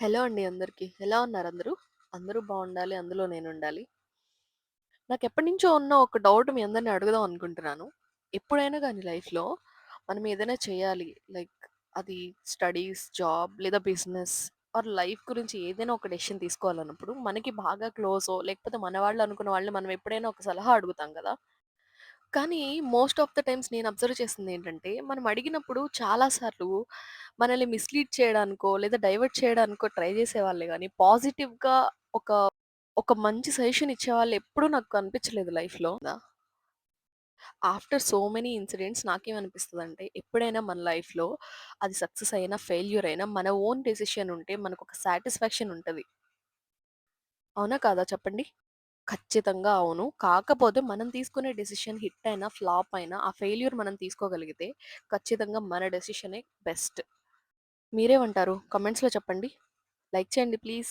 Hello అండి అందరికీ ఎలా ఉన్నారు అందరూ? అందరూ బావుండాలి. అందులో నేనుండాలి. నాకెప్పటినుంచో ఉన్న ఒక డౌట్ మీ అందరిని అడుగుదాం అనుకుంటున్నాను. ఎప్పుడైనా గానీ లైఫ్‌లో మనం ఏదైనా చేయాలి. లైక్ అది స్టడీస్, జాబ్ లేదా బిజినెస్ ఆర్ లైఫ్ గురించి ఏదైనా ఒక డెసిషన్ తీసుకోవాలన్నప్పుడు మనకి బాగా క్లోజో లేకపోతే మన వాళ్ళు అనుకున్న వాళ్ళని మనం ఎప్పుడైనా ఒక సలహా అడుగుతాం గదా! కానీ మోస్ట్ ఆఫ్ ద టైమ్స్ నేను అబ్జర్వ్ చేసిందేంటంటే, మనం అడిగినప్పుడు చాలా సార్లు మనల్ని మిస్‌లీడ్ చేయడానికో, లేదా డైవర్ట్ చేయడానికో ట్రై చేసేవాళ్ళే గానీ, పాజిటివ్‌గా ఒక ఒక మంచి సజెషన్ ఇచ్చేవాళ్ళు ఎప్పుడూ నాకు కనిపించలేదు లైఫ్‌లో. ఆఫ్టర్ సో మెనీ ఇన్సిడెంట్స్ నాకేమనిపిస్తదంటే, ఎప్పుడైనా మన లైఫ్‌లో అది సక్సెస్ అయినా, ఫెయిల్యూర్ అయినా మన ఓన్ డెసిషన్ ఉంటే మనకొక సాటిస్ఫాక్షన్ ఉంటది. అవునా? కాదా? చెప్పండి. ఖచ్చితంగా అవును. కాకపోతే మనం తీసుకునే డెసిషన్ హిట్ అయినా, ఫ్లాప్ అయినా, ఆ ఫెయిల్యూర్ మనం తీసుకోగలిగితే ఖచ్చితంగా మన డెసిషనే బెస్ట్. మీరేమంటారు? కామెంట్స్‌లో చెప్పండి. లైక్ చేయండి ప్లీజ్.